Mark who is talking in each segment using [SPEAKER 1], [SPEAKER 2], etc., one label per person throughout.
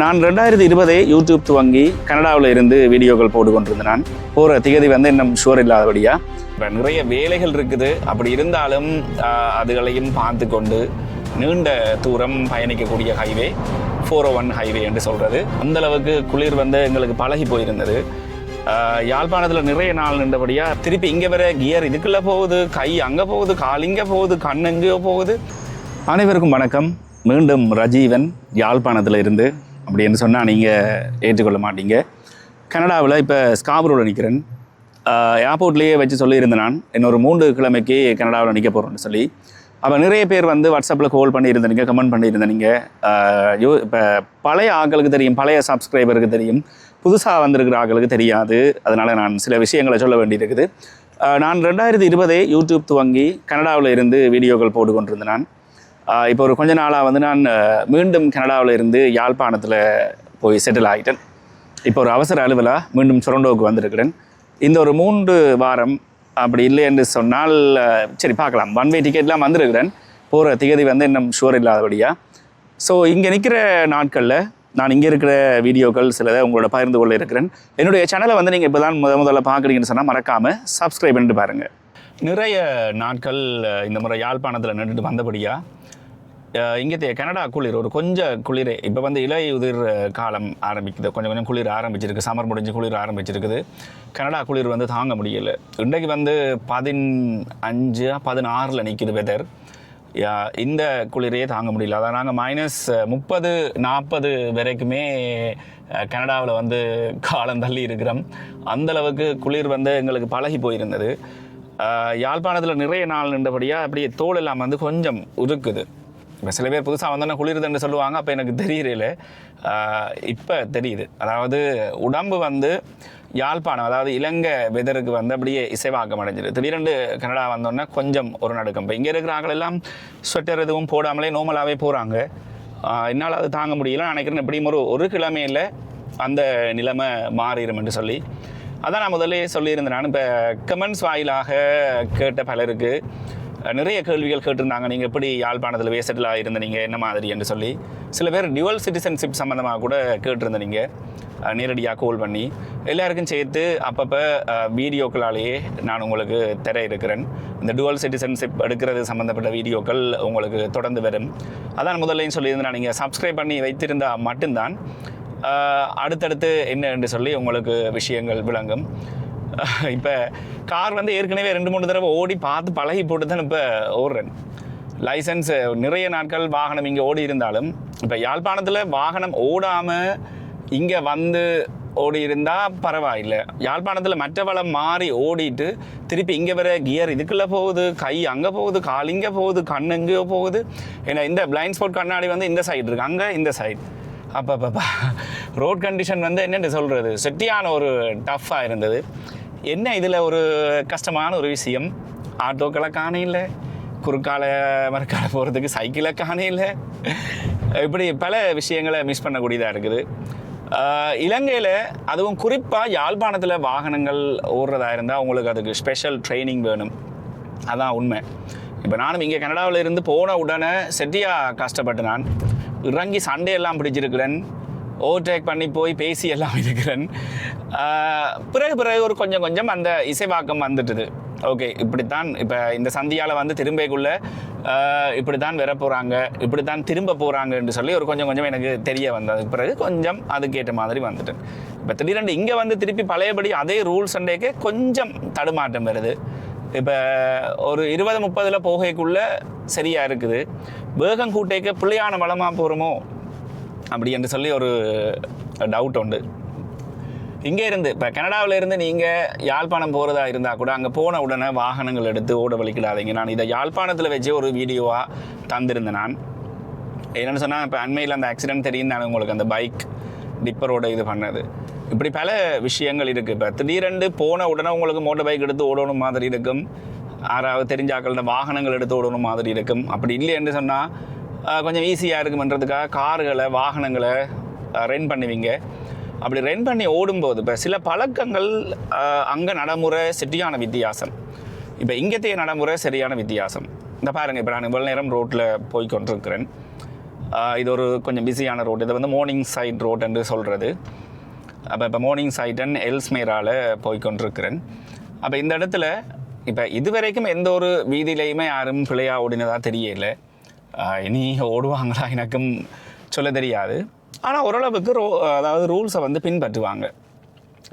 [SPEAKER 1] நான் ரெண்டாயிரத்தி இருபதே யூடியூப் துவங்கி கனடாவில் இருந்து வீடியோக்கள் போட்டு கொண்டிருந்தேன் நான் போகிற திகதி வந்து இன்னும் ஷுவர் இல்லாதபடியா? இப்போ நிறைய வேலைகள் இருக்குது. அப்படி இருந்தாலும் அதுகளையும் பார்த்து கொண்டு நீண்ட தூரம் பயணிக்கக்கூடிய ஹைவே ஃபோர் ஒன் ஹைவே என்று சொல்கிறது அந்தளவுக்கு குளிர் வந்து எங்களுக்கு பழகி போயிருந்தது. யாழ்ப்பாணத்தில் நிறைய நாள் நின்றபடியா திருப்பி இங்கே வர கியர் இதுக்குள்ளே போகுது கை அங்கே போகுது கால் இங்கே போகுது கண் எங்கேயோ போகுது. அனைவருக்கும் வணக்கம். மீண்டும் ரஜீவன் யாழ்ப்பாணத்தில் இருந்து அப்படின்னு சொன்னால் நீங்கள் ஏற்றுக்கொள்ள மாட்டீங்க. கனடாவில் இப்போ ஸ்காபரோவில் நிற்கிறேன் ஏர்போர்ட்லேயே வச்சு சொல்லியிருந்தேன் நான். இன்னொரு மூன்று கிழமைக்கு கனடாவில் நிற்க போகிறோம்னு சொல்லி. அப்போ நிறைய பேர் வந்து வாட்ஸ்அப்பில் கால் பண்ணியிருந்தீங்க கமெண்ட் பண்ணியிருந்தீங்க யூ யோ இப்போ பழைய ஆட்களுக்கு தெரியும் பழைய சப்ஸ்கிரைபருக்கு தெரியும். புதுசாக வந்திருக்கிற ஆட்களுக்கு தெரியாது. அதனால் நான் சில விஷயங்களை சொல்ல வேண்டியிருக்குது. நான் ரெண்டாயிரத்தி இருபதே யூடியூப் துவங்கி கனடாவில் இருந்து வீடியோக்கள் போட்டு கொண்டிருந்தேன் நான். இப்போ ஒரு கொஞ்ச நாளாக வந்து நான் மீண்டும் கனடாவில் இருந்து யாழ்ப்பாணத்தில் போய் செட்டில் ஆகிட்டேன் இப்போ ஒரு அவசர அலுவலாக மீண்டும் சொரண்டோவுக்கு வந்திருக்கிறேன். இந்த ஒரு மூன்று வாரம் அப்படி இல்லை என்று சொன்னால் சரி பார்க்கலாம். ஒன் வே டிக்கெட்லாம் வந்திருக்கிறேன். போகிற திகதி வந்து இன்னும் ஷுவர் இல்லாதபடியா. ஸோ இங்கே நிற்கிற நாட்களில் நான் இங்கே இருக்கிற வீடியோக்கள் சிலதை உங்களோட பகிர்ந்து கொள்ள இருக்கிறேன். என்னுடைய சேனலை வந்து நீங்கள் இப்போ தான் முத முதல்ல பார்க்குறீங்கன்னு சொன்னால் மறக்காமல் சப்ஸ்கிரைப் பண்ணிட்டு பாருங்கள் நிறைய நாட்கள் இந்த முறை யாழ்ப்பாணத்தில் நின்றுட்டு வந்தபடியாக இங்கே கனடா குளிர் ஒரு கொஞ்சம் குளிர். இப்போ வந்து இலை உதிர் காலம் ஆரம்பிக்குது. கொஞ்சம் கொஞ்சம் குளிர் ஆரம்பிச்சிருக்கு. சம்மர் முடிஞ்சு குளிர் ஆரம்பிச்சிருக்குது. கனடா குளிர் வந்து தாங்க முடியல. இன்றைக்கு வந்து பதினஞ்சு பதினாறில் நிற்கிது வெதர் இந்த குளிரையே தாங்க முடியல. அதான் நாங்கள் மைனஸ் முப்பது நாற்பது வரைக்குமே கனடாவில் வந்து காலம் தள்ளி இருக்கிறோம். அந்தளவுக்கு குளிர் வந்து எங்களுக்கு பழகி போயிருந்தது. யாழ்ப்பாணத்தில் நிறைய நாள் நின்றபடியாக அப்படியே தோல் எல்லாம் வந்து கொஞ்சம் உருக்குது இப்போ சில பேர் புதுசாக வந்தோன்னே குளிருதுன்னு சொல்லுவாங்க அப்போ எனக்கு தெரியல இப்போ தெரியுது. அதாவது உடம்பு வந்து யாழ்ப்பாணம் அதாவது இலங்கை வெதருக்கு வந்து அப்படியே இசைவாக்கம் அடைஞ்சிது. திடீரெண்டு கனடா வந்தோன்னே கொஞ்சம் ஒரு நடுக்கம். இப்போ இங்கே இருக்கிற எல்லாம் ஸ்வெட்டர் எதுவும் போடாமலே நோமலாகவே போகிறாங்க என்னால் அது தாங்க முடியல. நினைக்கிறேன் எப்படியும் ஒரு ஒரு கிழமையில் அந்த நிலைமை மாறிடும் என்று சொல்லி. அதான் நான் முதல்ல சொல்லியிருந்தேன். நான் இப்போ கமெண்ட்ஸ் வாயிலாக கேட்ட பலருக்கு நிறைய கேள்விகள் கேட்டிருந்தாங்க. நீங்கள் எப்படி யாழ்ப்பாணத்தில் வேசட்டிலாக இருந்த நீங்கள் என்ன மாதிரி என்று சொல்லி. சில பேர் டியூவல் சிட்டிசன்ஷிப் சம்மந்தமாக கூட கேட்டிருந்தீங்க நீங்கள் நேரடியாக கோல் பண்ணி. எல்லாருக்கும் சேர்த்து அப்பப்போ வீடியோக்களாலேயே நான் உங்களுக்கு தர இருக்கிறேன். இந்த டுவல் சிட்டிசன்ஷிப் எடுக்கிறது சம்மந்தப்பட்ட வீடியோக்கள் உங்களுக்கு தொடர்ந்து வரும். அதான் முதல்லையும் சொல்லியிருந்தேன் நீங்கள் சப்ஸ்கிரைப் பண்ணி வைத்திருந்தால் மட்டும்தான் அடுத்தடுத்து என்ன என்று சொல்லி உங்களுக்கு விஷயங்கள் விளங்கும். இப்போ கார் வந்து ஏற்கனவே ரெண்டு மூணு தடவை ஓடி பார்த்து பழகி போட்டு தான் இப்போ ஓடுறேன். லைசன்ஸ் நிறைய நாட்கள் வாகனம் இங்கே ஓடி இருந்தாலும் இப்போ யாழ்ப்பாணத்தில் வாகனம் ஓடாமல் இங்கே வந்து ஓடி இருந்தால் பரவாயில்லை. யாழ்ப்பாணத்தில் மற்ற வளம் மாறி ஓடிட்டு திருப்பி இங்கே வர கியர் இதுக்குள்ளே போகுது கை அங்கே போகுது கால் இங்கே போகுது கண் எங்கேயோ போகுது. ஏன்னா இந்த பிளைண்ட் ஸ்பாட் கண்ணாடி வந்து இந்த சைடு இருக்குது அங்கே இந்த சைடு அப்பப்பப்பா. ரோட் கண்டிஷன் வந்து என்னென்னு சொல்கிறது செட்டியான ஒரு டஃப்பாக இருந்தது. என்ன இதில் ஒரு கஷ்டமான ஒரு விஷயம்? ஆட்டோக்களை காண இல்லை. குறுக்கால மறுக்கால போகிறதுக்கு சைக்கிளை காண இல்லை. இப்படி பல விஷயங்களை மிஸ் பண்ணக்கூடியதாக இருக்குது. இலங்கையில் அதுவும் குறிப்பாக யாழ்ப்பாணத்தில் வாகனங்கள் ஓடுறதா இருந்தால் உங்களுக்கு அதுக்கு ஸ்பெஷல் ட்ரைனிங் வேணும். அதான் உண்மை. இப்போ நானும் இங்கே கனடாவில் இருந்து போன உடனே செட்டியாக கஷ்டப்பட்டு நான் இறங்கி சண்டையெல்லாம் பிடிச்சிருக்கிறேன். ஓவர்டேக் பண்ணி போய் பேசி எல்லாம் இருக்கிறேன். பிறகு பிறகு ஒரு கொஞ்சம் கொஞ்சம் அந்த இசைவாக்கம் வந்துட்டுது. ஓகே இப்படித்தான் இப்போ இந்த சந்தியால் வந்து திரும்பக்குள்ள இப்படி தான் வர போகிறாங்க இப்படி தான் திரும்ப போகிறாங்கன்னு சொல்லி ஒரு கொஞ்சம் கொஞ்சம் எனக்கு தெரிய வந்ததுக்கு பிறகு கொஞ்சம் அதுக்கேற்ற மாதிரி வந்துட்டேன் இப்போ திடீரென்று இங்கே வந்து திருப்பி பழையபடி அதே ரூல்ஸ் அண்டேக்கே கொஞ்சம் தடுமாற்றம் வருது. இப்போ ஒரு இருபது முப்பதில் போகைக்குள்ளே சரியாக இருக்குது. வேகம் கூட்டேக்க பிள்ளையான வளமாக போகிறோமோ அப்படி என்று சொல்லி ஒரு டவுட் உண்டு. இங்கே இருந்து இப்போ கனடாவில் இருந்து நீங்கள் யாழ்ப்பாணம் போகிறதா இருந்தால் கூட அங்கே போன உடனே வாகனங்கள் எடுத்து ஓட வலிக்கிடாதீங்க. நான் இதை யாழ்ப்பாணத்தில் வச்சு ஒரு வீடியோவாக தந்திருந்தேன் நான். என்னென்னு சொன்னால் இப்போ அண்மையில் அந்த ஆக்சிடென்ட் தெரியும் நான் உங்களுக்கு அந்த பைக் டிப்பரோட இது பண்ணது. இப்படி பல விஷயங்கள் இருக்குது இப்போ திடீரெண்டு போன உடனே உங்களுக்கு மோட்டர் பைக் எடுத்து ஓடணும் மாதிரி இருக்கும். யாராவது தெரிஞ்சாக்கள வாகனங்கள் எடுத்து ஓடணும் மாதிரி இருக்கும். அப்படி இல்லை என்று சொன்னால் கொஞ்சம் ஈஸியாக இருக்குமன்றதுக்காக கார்களை வாகனங்களை ரெண்ட் பண்ணுவீங்க. அப்படி ரன் பண்ணி ஓடும்போது இப்போ சில பழக்கங்கள் அங்கே நடைமுறை சரியான வித்தியாசம். இப்போ இங்கத்தைய நடைமுறை சரியான வித்தியாசம். இந்த பாருங்கள் இப்போ நான் இவ்வளோ நேரம் ரோட்டில் போய் கொண்டிருக்கிறேன். இது ஒரு கொஞ்சம் பிஸியான ரோடு இதை வந்து மார்னிங் சைட் ரோட் என்று சொல்கிறது அப்போ இப்போ மார்னிங் சைட்டன் எல்ஸ்மேரால் போய் கொண்டிருக்கிறேன். அப்போ இந்த இடத்துல இப்போ இதுவரைக்கும் எந்த ஒரு வீதியிலையுமே யாரும் பிள்ளையாக ஓடினதாக தெரியல. இனி ஓடுவாங்களா எனக்கும் சொல்ல தெரியாது. ஆனால் ஓரளவுக்கு ரோ அதாவது ரூல்ஸை வந்து பின்பற்றுவாங்க.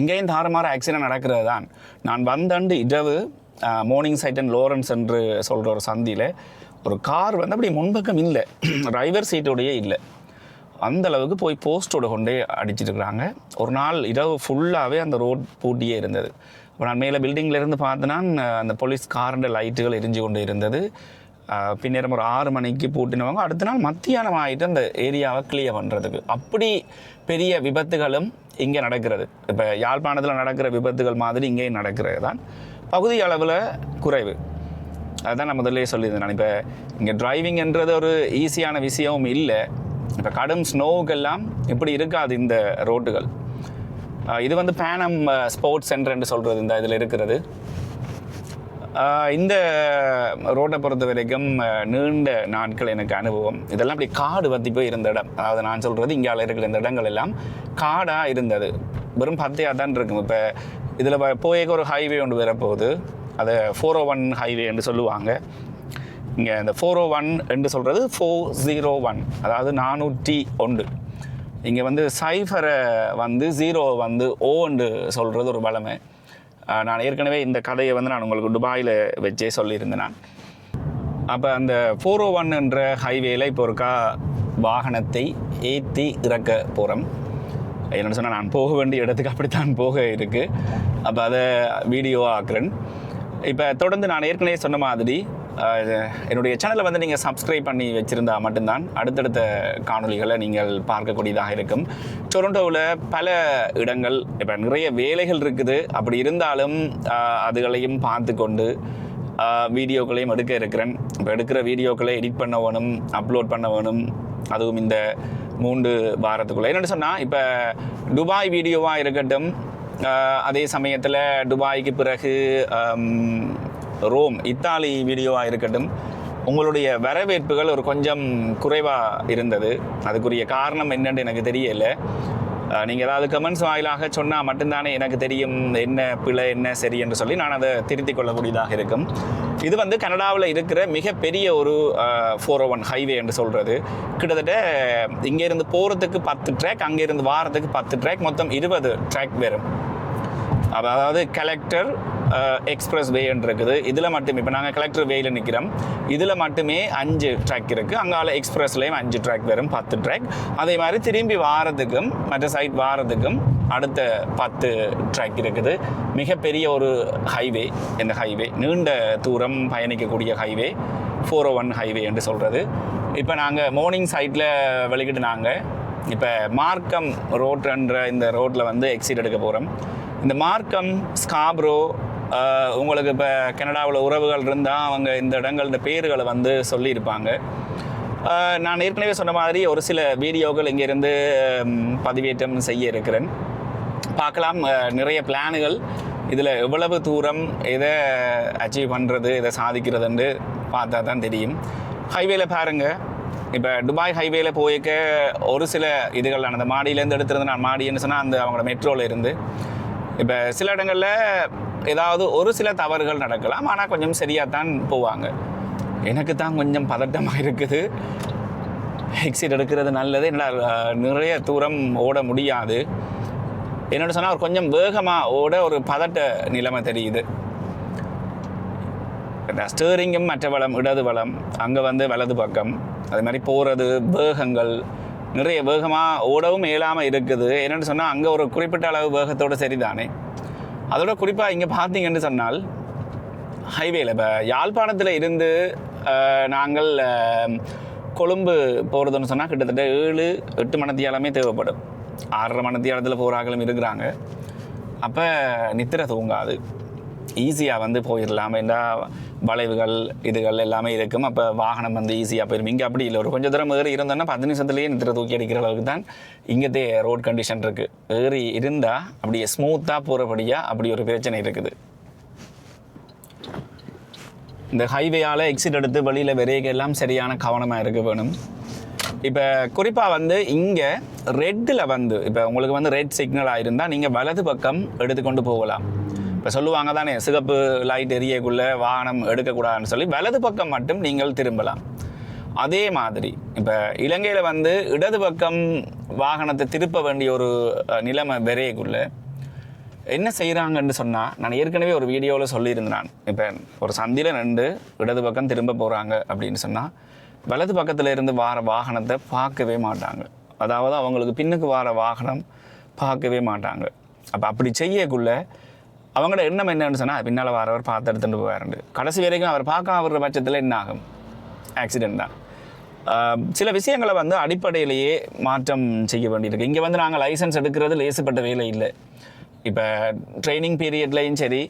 [SPEAKER 1] இங்கேயும் தாறுமாறு ஆக்சிடென்ட் நடக்கிறது தான் நான் வந்தண்டு இரவு மார்னிங் சைட் அண்ட் லோரன்ஸ் என்று சொல்கிற ஒரு சந்தியில் ஒரு கார் வந்து அப்படி முன்பக்கம் இல்லை. டிரைவர் சீட்டோடையே இல்லை. அந்த அளவுக்கு போய் போஸ்டோட கொண்டே அடிச்சிட்டு இருக்கிறாங்க ஒரு நாள் இரவு ஃபுல்லாகவே அந்த ரோட் பூட்டியே இருந்தது. இப்போ நான் மேலே பில்டிங்கில் இருந்து பார்த்தேன்னா அந்த போலீஸ் காரண்ட லைட்டுகள் எரிஞ்சு கொண்டு இருந்தது. பின்னேரம் ஒரு ஆறு மணிக்கு பூட்டினவங்க அடுத்த நாள் மத்தியானம் ஆகிட்டு அந்த ஏரியாவை கிளியர் பண்ணுறதுக்கு அப்படி பெரிய விபத்துகளும் இங்கே நடக்கிறது. இப்போ யாழ்ப்பாணத்தில் நடக்கிற விபத்துகள் மாதிரி இங்கேயும் நடக்கிறது தான். பகுதி அளவில் குறைவு. அதுதான் நான் முதல்ல சொல்லியிருந்தேன் நான். இப்போ இங்கே டிரைவிங்ன்றது ஒரு ஈஸியான விஷயமும் இல்லை. இப்போ கடும் ஸ்னோவுக்கெல்லாம் இப்படி இருக்காது இந்த ரோட்டுகள் இது வந்து பேனம் ஸ்போர்ட்ஸ் சென்டர்ன்னு சொல்கிறது இந்த இதில் இருக்கிறது. இந்த ரோட்டை பொறுத்த வரைக்கும் நீண்ட நாட்கள் எனக்கு அனுபவம். இதெல்லாம் அப்படி காடு வத்தி போய் இருந்த இடம். அதாவது நான் சொல்கிறது இங்கே இருக்கிற இந்த இடங்கள் எல்லாம் காடாக இருந்தது. வெறும் பத்தையாக தான் இருக்கும். இப்போ இதில் போயேக்க ஒரு ஹைவே ஒன்று வரப்போகுது. அதை ஃபோர் ஓ ஒன் ஹைவே என்று சொல்லுவாங்க. இங்கே இந்த ஃபோர் ஓ oh ஒன் என்று சொல்கிறது ஃபோர் ஜீரோ oh ஒன் அதாவது நானூற்றி ஒன்று. இங்கே வந்து சைஃபரை வந்து ஜீரோ வந்து ஓன்னு சொல்கிறது ஒரு பலமை நான் ஏற்கனவே இந்த கதையை வந்து நான் உங்களுக்கு துபாயில் வச்சே சொல்லியிருந்தேன் நான். அப்போ அந்த ஃபோர் ஓ ஒன் என்ற ஹைவேயில் இப்போ ஒருக்கா வாகனத்தை ஏற்றி இறக்க போகிறோம் என்னென்னு சொன்னால் நான் போக வேண்டிய இடத்துக்கு அப்படித்தான் போக இருக்குது அப்போ அதை வீடியோ ஆக்குறேன். இப்போ தொடர்ந்து நான் ஏற்கனவே சொன்ன மாதிரி என்னுடைய சேனலை வந்து நீங்கள் சப்ஸ்கிரைப் பண்ணி வச்சுருந்தா மட்டும்தான் அடுத்தடுத்த காணொளிகளை நீங்கள் பார்க்கக்கூடியதாக இருக்கும். டொரண்டோவில் பல இடங்கள் இப்போ நிறைய வேலைகள் இருக்குது. அப்படி இருந்தாலும் அதுகளையும் பார்த்து கொண்டு வீடியோக்களையும் எடுக்க இருக்கிறேன். இப்போ எடுக்கிற வீடியோக்களை எடிட் பண்ண வேணும் அப்லோட் பண்ண வேணும் அதுவும் இந்த மூன்று வாரத்துக்குள்ளே. என்னென்னு சொன்னால் இப்போ துபாய் வீடியோவாக இருக்கட்டும் அதே சமயத்தில் துபாய்க்கு பிறகு ரோம் இத்தாலி வீடியோவாக இருக்கட்டும் உங்களுடைய வரவேற்புகள் ஒரு கொஞ்சம் குறைவாக இருந்தது. அதுக்குரிய காரணம் என்னென்னு எனக்கு தெரியல. நீங்கள் ஏதாவது கமெண்ட்ஸ் வாயிலாக சொன்னால் மட்டும்தானே எனக்கு தெரியும் என்ன பிழை என்ன சரி என்று சொல்லி நான் அதை திருத்திக் கொள்ளக்கூடியதாக இருக்கும். இது வந்து கனடாவில் இருக்கிற மிகப்பெரிய ஒரு ஃபோர் ஒன் ஹைவே என்று சொல்கிறது கிட்டத்தட்ட இங்கேருந்து போகிறதுக்கு பத்து ட்ராக் அங்கேருந்து வாரத்துக்கு பத்து ட்ராக் மொத்தம் இருபது ட்ராக் வரும். அதாவது கலெக்டர் எக்ஸ்பிரஸ் வேன்னு இருக்குது இதில் மட்டுமே இப்போ நாங்கள் கலெக்டர் வேயில் நிற்கிறோம் இதில் மட்டுமே அஞ்சு ட்ராக் இருக்குது அங்கால எக்ஸ்பிரஸ்லேயும் அஞ்சு ட்ராக் வரும் பத்து ட்ராக் அதே மாதிரி திரும்பி வாரத்துக்கும் மற்ற சைட் வாரத்துக்கும் அடுத்த பத்து ட்ராக் இருக்குது. மிகப்பெரிய ஒரு ஹைவே இந்த ஹைவே நீண்ட தூரம் பயணிக்கக்கூடிய ஹைவே ஃபோர் ஒன் ஹைவே என்று சொல்கிறது இப்போ நாங்கள் மார்னிங் சைட்டில் வெளிக்கிட்டு நாங்கள் இப்போ மார்க்கம் ரோட்ன்ற இந்த ரோட்டில் வந்து எக்ஸிட் எடுக்க போகிறோம் இந்த மார்க்கம் ஸ்காப்ரோ உங்களுக்கு இப்போ கனடாவில் உறவுகள் இருந்தால் அவங்க இந்த இடங்கள் இந்த பேர்களை வந்து சொல்லியிருப்பாங்க. நான் ஏற்கனவே சொன்ன மாதிரி ஒரு சில வீடியோக்கள் இங்கேருந்து பதிவேற்றம் செய்ய இருக்கிறேன் பார்க்கலாம் நிறைய பிளானுகள். இதில் எவ்வளவு தூரம் எதை அச்சீவ் பண்ணுறது இதை சாதிக்கிறதுன்னு பார்த்தா தான் தெரியும். ஹைவேல பாருங்கள் இப்போ துபாய் ஹைவேல போயிருக்க ஒரு சில இதுகள் அந்த மாடியிலேருந்து எடுத்துருந்து நான் மாடின்னு சொன்னால் அந்த அவங்களோட மெட்ரோவில் இருந்து. இப்போ சில இடங்களில் ஏதாவது ஒரு சில தவறுகள் நடக்கலாம் ஆனால் கொஞ்சம் சரியாக தான் போவாங்க. எனக்கு தான் கொஞ்சம் பதட்டமாக இருக்குது. எக்ஸிட் எடுக்கிறது நல்லது. என்னால் நிறைய தூரம் ஓட முடியாது. என்னோட சொன்னால் ஒரு கொஞ்சம் வேகமாக ஓட ஒரு பதட்ட நிலைமை தெரியுது. ஸ்டேரிங்கும் மற்ற வளம் இடது வளம் அங்கே வந்து வலது பக்கம். அது மாதிரி போகிறது வேகங்கள் நிறைய வேகமாக ஓடவும் இயலாமல் இருக்குது. என்னென்னு சொன்னால் அங்கே ஒரு குறிப்பிட்ட அளவு வேகத்தோடு சரிதானே. அதோட குறிப்பாக இங்கே பார்த்தீங்கன்னு சொன்னால் ஹைவேல இப்போ யாழ்ப்பாணத்தில் இருந்து நாங்கள் கொழும்பு போகிறதுன்னு சொன்னால் கிட்டத்தட்ட ஏழு எட்டு மணத்தியாலமே தேவைப்படும். ஆறரை மணத்தியாலத்தில் போகிறாங்களும் இருக்கிறாங்க. அப்போ நித்திரை தூங்காது. ஈஸியாக வந்து போயிடலாம் ஏண்டா வளைவுகள் இதுகள் எல்லாமே இருக்கும். அப்போ வாகனம் வந்து ஈஸியாக போயிடும் இங்கே அப்படி இல்லை. ஒரு கொஞ்சம் தூரம் ஏறி இருந்தோன்னா பத்து நிமிஷத்துலேயே நிறுத்த தூக்கி அடிக்கிற அளவுக்கு தான் இங்கத்தே ரோட் கண்டிஷன் இருக்குது ஏறி இருந்தால் அப்படியே ஸ்மூத்தாக போகிறபடியாக அப்படி ஒரு பிரச்சனை இருக்குது. இந்த ஹைவேயால் எக்ஸிட் எடுத்து வெளியில் விரைக எல்லாம் சரியான கவனமாக இருக்க வேணும். இப்போ குறிப்பாக வந்து இங்கே ரெட்டில் வந்து இப்போ உங்களுக்கு வந்து ரெட் சிக்னலாக இருந்தால் நீங்கள் வலது பக்கம் எடுத்துக்கொண்டு போகலாம். இப்போ சொல்லுவாங்க தானே சிகப்பு லைட் எரியக்குள்ளே வாகனம் எடுக்கக்கூடாதுன்னு சொல்லி வலது பக்கம் மட்டும் நீங்கள் திரும்பலாம். அதே மாதிரி இப்போ இலங்கையில் வந்து இடது பக்கம் வாகனத்தை திருப்ப வேண்டிய ஒரு நிலைமை விரையக்குள்ள என்ன செய்கிறாங்கன்னு சொன்னால் நான் ஏற்கனவே ஒரு வீடியோவில் சொல்லியிருந்தேன் நான். இப்போ ஒரு சந்தியில் நின்று இடது பக்கம் திரும்ப போகிறாங்க அப்படின்னு சொன்னால் வலது பக்கத்தில் இருந்து வார வாகனத்தை பார்க்கவே மாட்டாங்க. அதாவது அவங்களுக்கு பின்னுக்கு வார வாகனம் பார்க்கவே மாட்டாங்க. அப்போ அப்படி செய்யக்குள்ளே அவங்களோட எண்ணம் என்னன்னு சொன்னால் பின்னால் வரவர் பார்த்து எடுத்துகிட்டு போவாருண்டு. கடைசி வரைக்கும் அவர் பார்க்க வர்ற பட்சத்தில் என்ன ஆகும்? ஆக்சிடெண்ட் தான். சில விஷயங்களை வந்து அடிப்படையிலேயே மாற்றம் செய்ய வேண்டியிருக்கு. இங்கே வந்து நாங்கள் லைசன்ஸ் எடுக்கிறது லேசுப்பட்ட வேலை இல்லை. இப்போ ட்ரைனிங் பீரியட்லேயும் சரி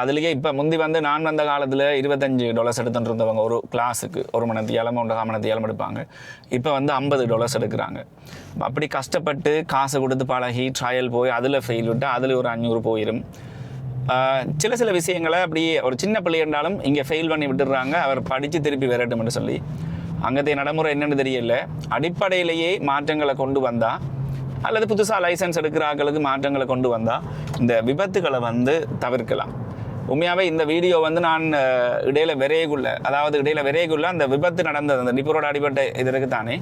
[SPEAKER 1] அதுலேயே இப்போ முந்தி வந்து நான் வந்த காலத்தில் இருபத்தஞ்சு டாலர்ஸ் எடுத்துகிட்டு இருந்தவங்க ஒரு கிளாஸுக்கு ஒரு மணி ஏழம் ஒன்றரை மணி ஏழம் எடுப்பாங்க. இப்போ வந்து ஐம்பது டாலர்ஸ் எடுக்கிறாங்க. அப்படி கஷ்டப்பட்டு காசு கொடுத்து பழகி ட்ரையல் போய் அதில் ஃபெயில் விட்டு அதில் ஒரு அஞ்சூறு போயிடும் சில சில விஷயங்களை அப்படியே ஒரு சின்ன பிள்ளை இருந்தாலும் இங்கே ஃபெயில் பண்ணி விட்டுடுறாங்க. அவர் படித்து திருப்பி விரட்டும்னு சொல்லி. அங்கத்தைய நடைமுறை என்னென்னு தெரியல. அடிப்படையிலேயே மாற்றங்களை கொண்டு வந்தால் அல்லது புதுசாக லைசன்ஸ் எடுக்கிற மாற்றங்களை கொண்டு வந்தால் இந்த விபத்துகளை வந்து தவிர்க்கலாம். உண்மையாகவே இந்த வீடியோ வந்து நான் இடையில விரைகுள்ள அதாவது இடையில விரைகுள்ள அந்த விபத்து நடந்தது அந்த நிபுரோட அடிபட்ட இதற்கு தானே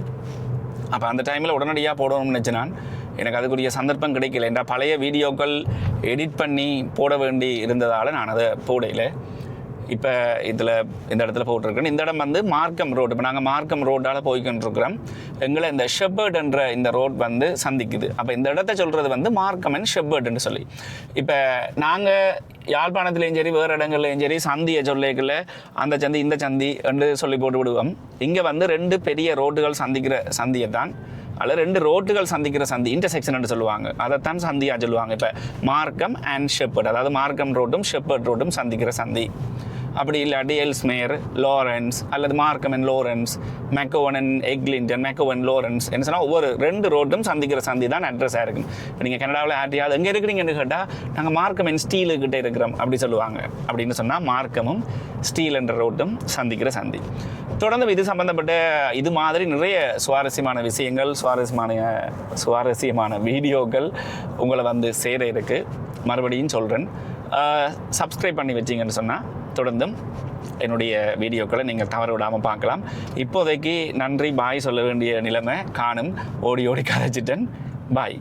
[SPEAKER 1] அப்போ அந்த டைமில் உடனடியாக போடணும்னு நினச்சி நான். எனக்கு அதுக்குரிய சந்தர்ப்பம் கிடைக்கல. என்ற பழைய வீடியோக்கள் எடிட் பண்ணி போட வேண்டி இருந்ததால் நான் அதை போடையில் இப்போ இதில் இந்த இடத்துல போட்டிருக்கேன். இந்த இடம் வந்து மார்க்கம் ரோடு. இப்போ நாங்கள் மார்க்கம் ரோட்டால் போய்கிட்டுருக்கிறோம் எங்களை இந்த ஷெப்பர்ட் என்ற இந்த ரோட் வந்து சந்திக்குது. அப்போ இந்த இடத்த சொல்கிறது வந்து மார்க்கம் அண்ட் ஷெப்பர்ட்னு சொல்லி. இப்போ நாங்கள் யாழ்ப்பாணத்துலேயும் சரி வேறு இடங்கள்லையும் சரி சந்தியை சொல்லிக்கல அந்த சந்தி இந்த சந்தி என்று சொல்லி போட்டு விடுவோம். இங்கே வந்து ரெண்டு பெரிய ரோட்டுகள் சந்திக்கிற சந்தியை தான் அதில் ரெண்டு ரோட்டுகள் சந்திக்கிற சந்தி இன்டர்செக்ஷன் சொல்லுவாங்க. அதைத்தான் சந்தியாக சொல்லுவாங்க இப்போ. மார்க்கம் அண்ட் ஷெப்பர்ட் அதாவது மார்க்கம் ரோட்டும் ஷெப்பர்ட் ரோட்டும் சந்திக்கிற சந்தி. அப்படி இல்லாட்டி எல்ஸ்மேர் லாரன்ஸ் அல்லது Markham and Lawrence McCowan and Eglinton McCowan Lawrence என்ன சொன்னால் ஒவ்வொரு ரெண்டு ரோட்டும் சந்திக்கிற சந்தி தான் அட்ரஸாக இருக்கும். இப்போ நீங்கள் கனடாவில் ஆட்டியாவது எங்கே இருக்கிறீங்கன்னு கேட்டால் நாங்கள் மார்க்கம் அண்ட் ஸ்டீலுக்கிட்ட இருக்கிறோம் அப்படி சொல்லுவாங்க. அப்படின்னு சொன்னால் மார்க்கமும் ஸ்டீல் என்ற ரோட்டும் சந்திக்கிற சந்தி. தொடர்ந்து இது சம்பந்தப்பட்ட இது மாதிரி நிறைய சுவாரஸ்யமான விஷயங்கள் சுவாரஸ்யமான சுவாரஸ்யமான வீடியோக்கள் உங்களை வந்து சேர இருக்கு. மறுபடியும் சொல்கிறேன் சப்ஸ்கிரைப் பண்ணி வச்சிங்கன்னு சொன்னால் தொடர்ந்தும் என்னுடைய வீடியோக்களை நீங்கள் தவற விடாமல் பார்க்கலாம். இப்போதைக்கு நன்றி பாய் சொல்ல வேண்டிய நிலைமை. காணும். ஓடி ஓடி கதைச்சிட்டேன் பாய்.